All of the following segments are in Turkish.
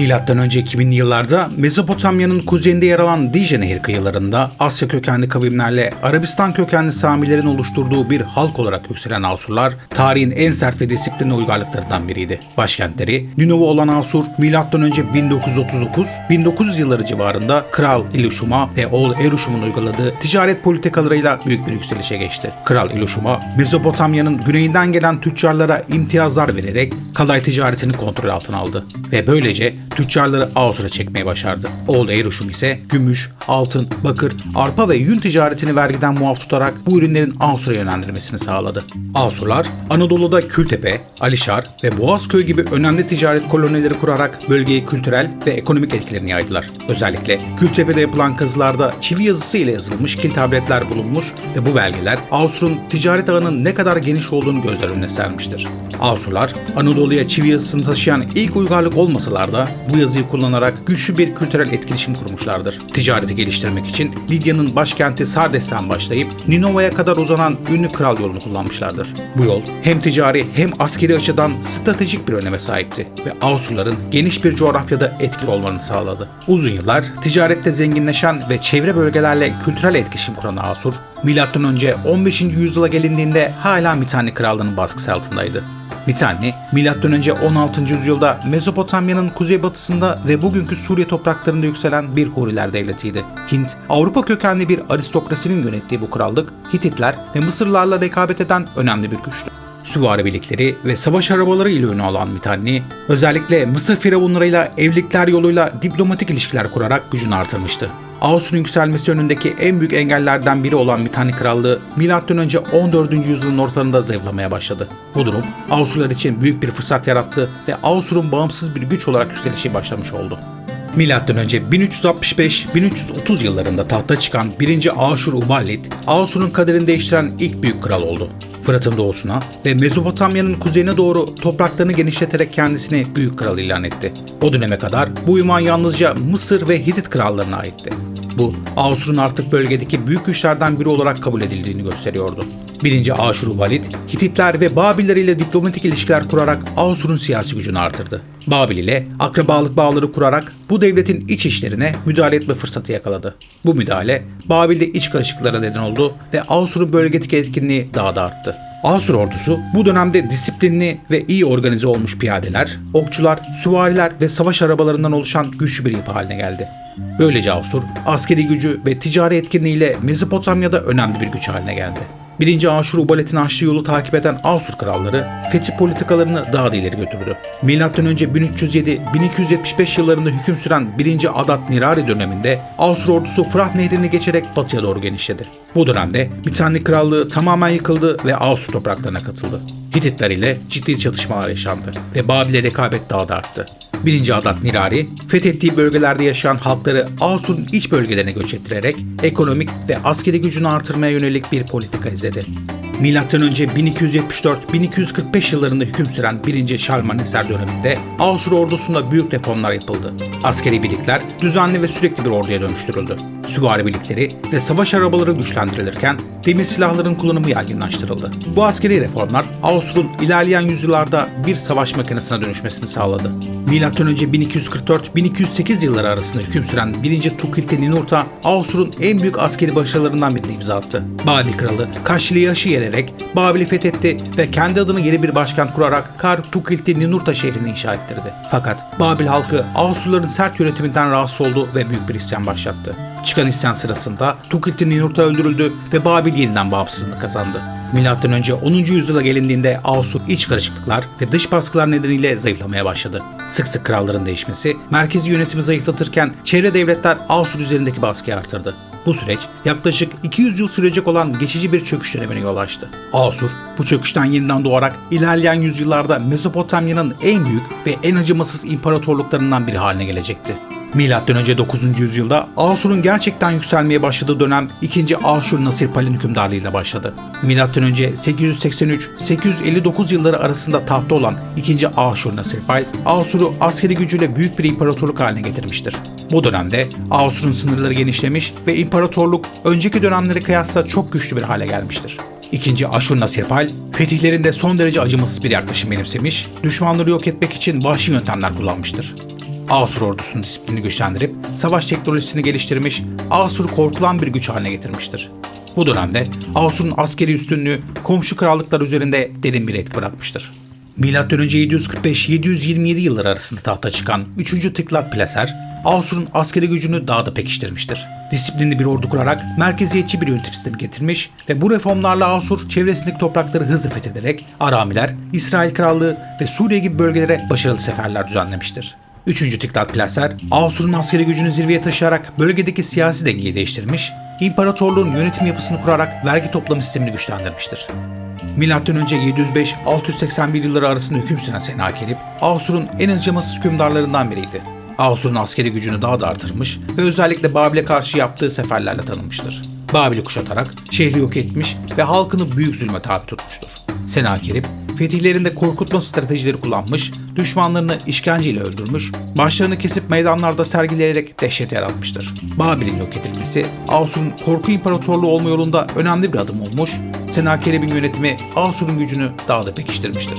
Milattan önce 2000'li yıllarda Mezopotamya'nın kuzeyinde yer alan Dicle Nehri kıyılarında Asya kökenli kavimlerle Arabistan kökenli Samilerin oluşturduğu bir halk olarak yükselen Asurlar tarihin en sert ve disiplinli uygarlıklarından biriydi. Başkentleri Ninova olan Asur milattan önce 1939-1900 yılları civarında Kral Iluşuma ve oğlu Eruşum'un uyguladığı ticaret politikalarıyla büyük bir yükselişe geçti. Kral Iluşuma Mezopotamya'nın güneyinden gelen tüccarlara imtiyazlar vererek kalay ticaretini kontrol altına aldı ve böylece tüccarları Asur'a çekmeyi başardı. Oğlu Eruşum ise gümüş, altın, bakır, arpa ve yün ticaretini vergiden muaf tutarak bu ürünlerin Asur'a yönlendirmesini sağladı. Asurlar Anadolu'da Kültepe, Alişar ve Boğazköy gibi önemli ticaret kolonileri kurarak bölgeye kültürel ve ekonomik etkilerini yaydılar. Özellikle Kültepe'de yapılan kazılarda çivi yazısı ile yazılmış kil tabletler bulunmuş ve bu belgeler Asur'un ticaret ağının ne kadar geniş olduğunu gözler önüne sermiştir. Asurlar Anadolu'ya çivi yazısını taşıyan ilk uygarlık olmasalar da bu yazıyı kullanarak güçlü bir kültürel etkileşim kurmuşlardır. Ticareti geliştirmek için Lidya'nın başkenti Sardes'ten başlayıp Ninova'ya kadar uzanan ünlü kral yolunu kullanmışlardır. Bu yol hem ticari hem askeri açıdan stratejik bir öneme sahipti ve Asurların geniş bir coğrafyada etkili olmalarını sağladı. Uzun yıllar ticarette zenginleşen ve çevre bölgelerle kültürel etkileşim kuran Asur, M.Ö. 15. yüzyıla gelindiğinde hala Mitanni Krallığı'nın baskısı altındaydı. Mitanni, M.Ö. 16. yüzyılda Mezopotamya'nın kuzeybatısında ve bugünkü Suriye topraklarında yükselen bir Huriler devletiydi. Hint, Avrupa kökenli bir aristokrasinin yönettiği bu krallık, Hititler ve Mısırlarla rekabet eden önemli bir güçtü. Süvari birlikleri ve savaş arabaları ile ünlü olan Mitanni, özellikle Mısır firavunlarıyla evlilikler yoluyla diplomatik ilişkiler kurarak gücünü artırmıştı. Asur'un yükselmesi önündeki en büyük engellerden biri olan Mitanni Krallığı M.Ö. 14. yüzyılın ortalarında zayıflamaya başladı. Bu durum Asurlar için büyük bir fırsat yarattı ve Asur'un bağımsız bir güç olarak yükselişi başlamış oldu. Milattan önce 1365-1330 yıllarında tahta çıkan 1. Aşur Uballit, Asur'un kaderini değiştiren ilk büyük kral oldu. Fırat'ın doğusuna ve Mezopotamya'nın kuzeyine doğru topraklarını genişleterek kendisini büyük kral ilan etti. O döneme kadar bu ünvan yalnızca Mısır ve Hitit krallarına aitti. Bu, Asur'un artık bölgedeki büyük güçlerden biri olarak kabul edildiğini gösteriyordu. 1. Aşurbanipal, Hititler ve Babiller ile diplomatik ilişkiler kurarak Asur'un siyasi gücünü artırdı. Babil ile akrabalık bağları kurarak bu devletin iç işlerine müdahale etme fırsatı yakaladı. Bu müdahale Babil'de iç karışıklıklara neden oldu ve Asur'un bölgedeki etkinliği daha da arttı. Asur ordusu bu dönemde disiplinli ve iyi organize olmuş piyadeler, okçular, süvariler ve savaş arabalarından oluşan güçlü bir yapı haline geldi. Böylece Asur, askeri gücü ve ticari etkinliğiyle Mezopotamya'da önemli bir güç haline geldi. 1. Aşur Ubalet'in açtığı yolu takip eden Asur kralları fetih politikalarını daha da ileri götürdü. Önce 1307-1275 yıllarında hüküm süren 1. Adat Nirari döneminde Asur ordusu Fırat Nehri'ni geçerek batıya doğru genişledi. Bu dönemde Mitanni Krallığı tamamen yıkıldı ve Asur topraklarına katıldı. Hititler ile ciddi çatışmalar yaşandı ve Babil'e rekabet daha da arttı. 1. Adat Nirari, fethettiği bölgelerde yaşayan halkları Asur'un iç bölgelerine göç ettirerek ekonomik ve askeri gücünü artırmaya yönelik bir politika izledi. Milattan önce 1274-1245 yıllarında hüküm süren 1. Şalmaneser döneminde Asur ordusunda büyük reformlar yapıldı. Askeri birlikler düzenli ve sürekli bir orduya dönüştürüldü. Süvari birlikleri ve savaş arabaları güçlendirilirken demir silahların kullanımı yaygınlaştırıldı. Bu askeri reformlar Asur'un ilerleyen yüzyıllarda bir savaş makinesine dönüşmesini sağladı. Önce 1244-1208 yılları arasında hüküm süren 1. Tukilti Ninurta, Asur'un en büyük askeri başarılarından birini imza attı. Babil kralı Kaşli Yaşı yenerek Babil'i fethetti ve kendi adına yeni bir başkent kurarak Kar Tukilti Ninurta şehrini inşa ettirdi. Fakat Babil halkı Asurların sert yönetiminden rahatsız oldu ve büyük bir isyan başlattı. Çıkan isyan sırasında Tukilti Ninurta öldürüldü ve Babil yeniden bağımsızlığını kazandı. Milattan önce 10. yüzyıla gelindiğinde Asur iç karışıklıklar ve dış baskılar nedeniyle zayıflamaya başladı. Sık sık kralların değişmesi merkezi yönetimi zayıflatırken çevre devletler Asur üzerindeki baskıyı artırdı. Bu süreç yaklaşık 200 yıl sürecek olan geçici bir çöküş dönemine yol açtı. Asur bu çöküşten yeniden doğarak ilerleyen yüzyıllarda Mezopotamya'nın en büyük ve en acımasız imparatorluklarından biri haline gelecekti. Önce 9. yüzyılda Asur'un gerçekten yükselmeye başladığı dönem 2. Aşur Nasirpal'in hükümdarlığıyla başladı. Önce 883-859 yılları arasında tahtta olan 2. Aşur Nasirpal, Asur'u askeri gücüyle büyük bir imparatorluk haline getirmiştir. Bu dönemde Asur'un sınırları genişlemiş ve imparatorluk önceki dönemlere kıyasla çok güçlü bir hale gelmiştir. İkinci Aşur Nasirpal, fetihlerinde son derece acımasız bir yaklaşım benimsemiş, düşmanları yok etmek için vahşi yöntemler kullanmıştır. Asur ordusunun disiplini güçlendirip savaş teknolojisini geliştirmiş, Asur'u korkulan bir güç haline getirmiştir. Bu dönemde Asur'un askeri üstünlüğü komşu krallıklar üzerinde derin bir etki bırakmıştır. Önce 745-727 yılları arasında tahta çıkan 3. Tıklat Plaser, Asur'un askeri gücünü daha da pekiştirmiştir. Disiplinli bir ordu kurarak merkeziyetçi bir yönetim sistemi getirmiş ve bu reformlarla Asur çevresindeki toprakları hızlı fethederek Aramiler, İsrail Krallığı ve Suriye gibi bölgelere başarılı seferler düzenlemiştir. 3. Tıklat Plaser, Asur'un askeri gücünü zirveye taşıyarak bölgedeki siyasi dengeyi değiştirmiş, imparatorluğun yönetim yapısını kurarak vergi toplama sistemini güçlendirmiştir. Önce 705-681 yılları arasında hüküm süren Senakerib, Asur'un en acımasız hükümdarlarından biriydi. Asur'un askeri gücünü daha da artırmış ve özellikle Babil'e karşı yaptığı seferlerle tanınmıştır. Babil'i kuşatarak şehri yok etmiş ve halkını büyük zulme tabi tutmuştur. Senakerib, fetihlerinde korkutma stratejileri kullanmış, düşmanlarını işkenceyle öldürmüş, başlarını kesip meydanlarda sergileyerek dehşet yaratmıştır. Babil'in yok edilmesi, Asur'un korku imparatorluğu olma yolunda önemli bir adım olmuş, Senakerib'in yönetimi Asur'un gücünü daha da pekiştirmiştir.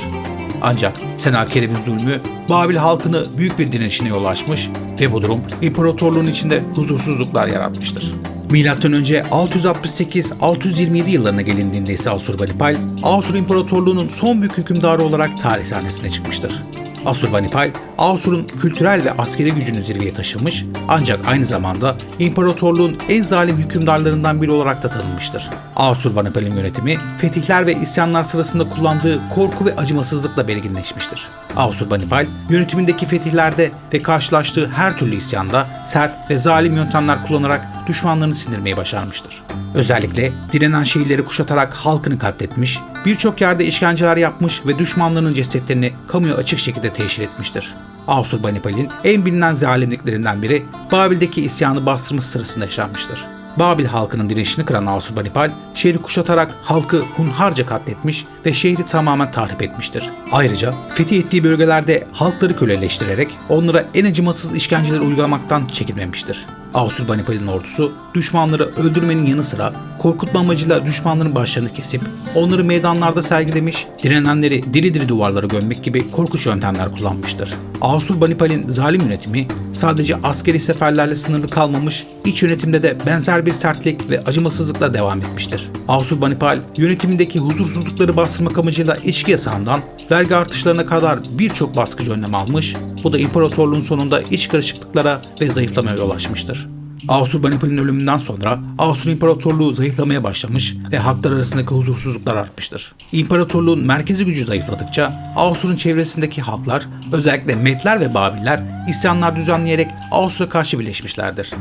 Ancak Senakerib'in zulmü Babil halkını büyük bir direnişine yol açmış ve bu durum imparatorluğun içinde huzursuzluklar yaratmıştır. Önce 668-627 yıllarına gelindiğinde ise Asurbanipal, Asur İmparatorluğu'nun son büyük hükümdarı olarak tarih sahnesine çıkmıştır. Asurbanipal, Asur'un kültürel ve askeri gücünü zirveye taşımış ancak aynı zamanda imparatorluğun en zalim hükümdarlarından biri olarak da tanınmıştır. Asurbanipal'in yönetimi fetihler ve isyanlar sırasında kullandığı korku ve acımasızlıkla belirginleşmiştir. Asurbanipal, yönetimindeki fetihlerde ve karşılaştığı her türlü isyanda sert ve zalim yöntemler kullanarak düşmanlarını sindirmeyi başarmıştır. Özellikle direnen şehirleri kuşatarak halkını katletmiş, birçok yerde işkenceler yapmış ve düşmanlarının cesetlerini kamuya açık şekilde teşhir etmiştir. Asurbanipal'in en bilinen zalimliklerinden biri Babil'deki isyanı bastırması sırasında yaşanmıştır. Babil halkının direnişini kıran Asurbanipal, şehri kuşatarak halkı hunharca katletmiş ve şehri tamamen tahrip etmiştir. Ayrıca fetih ettiği bölgelerde halkları köleleştirerek onlara en acımasız işkenceler uygulamaktan çekinmemiştir. Asurbanipal'in ordusu düşmanları öldürmenin yanı sıra korkutma amacıyla düşmanların başlarını kesip onları meydanlarda sergilemiş, direnenleri diri diri duvarlara gömmek gibi korkunç yöntemler kullanmıştır. Asurbanipal'in zalim yönetimi sadece askeri seferlerle sınırlı kalmamış, iç yönetimde de benzer bir sertlik ve acımasızlıkla devam etmiştir. Asurbanipal yönetimindeki huzursuzlukları bastırmak amacıyla içki yasağından vergi artışlarına kadar birçok baskıcı önlem almış, bu da imparatorluğun sonunda iç karışıklıklara ve zayıflamaya yol açmıştır. Asurbanipal'in ölümünden sonra Asur İmparatorluğu zayıflamaya başlamış ve halklar arasındaki huzursuzluklar artmıştır. İmparatorluğun merkezi gücü zayıfladıkça Asur'un çevresindeki halklar özellikle Medler ve Babiller isyanlar düzenleyerek Asur'a karşı birleşmişlerdir.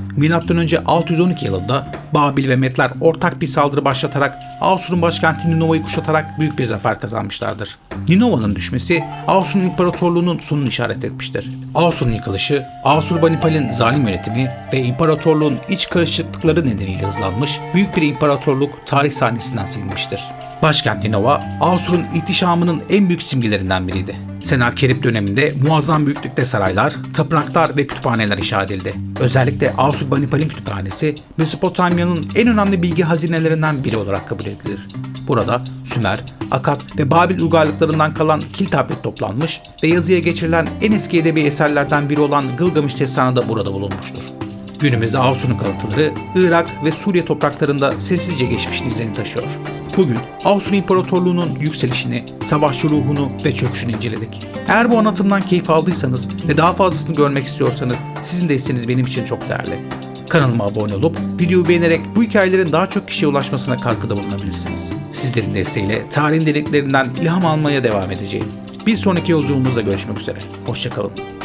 Önce 612 yılında Babil ve Medler ortak bir saldırı başlatarak Asur'un başkenti Ninova'yı kuşatarak büyük bir zafer kazanmışlardır. Ninova'nın düşmesi Asur'un imparatorluğunun sonunu işaret etmiştir. Asur'un yıkılışı, Asurbanipal'in zalim yönetimi ve imparatorluğun iç karışıklıkları nedeniyle hızlanmış, büyük bir imparatorluk tarih sahnesinden silinmiştir. Başkent Ninova, Asur'un ihtişamının en büyük simgelerinden biriydi. Senakerib döneminde muazzam büyüklükte saraylar, tapınaklar ve kütüphaneler inşa edildi. Özellikle Asurbanipal'in kütüphanesi, Mezopotamya'nın en önemli bilgi hazinelerinden biri olarak kabul edilir. Burada Sümer, Akat ve Babil uygarlıklarından kalan kil tablet toplanmış ve yazıya geçirilen en eski edebi eserlerden biri olan Gılgamış Destanı da burada bulunmuştur. Günümüzde Asur'un kalıntıları Irak ve Suriye topraklarında sessizce geçmiş izlerini taşıyor. Bugün Avusturya İmparatorluğu'nun yükselişini, savaşçı ruhunu ve çöküşünü inceledik. Eğer bu anlatımdan keyif aldıysanız ve daha fazlasını görmek istiyorsanız sizin desteğiniz benim için çok değerli. Kanalıma abone olup videoyu beğenerek bu hikayelerin daha çok kişiye ulaşmasına katkıda bulunabilirsiniz. Sizlerin desteğiyle tarihin deliklerinden ilham almaya devam edeceğim. Bir sonraki yolculuğumuzda görüşmek üzere. Hoşçakalın.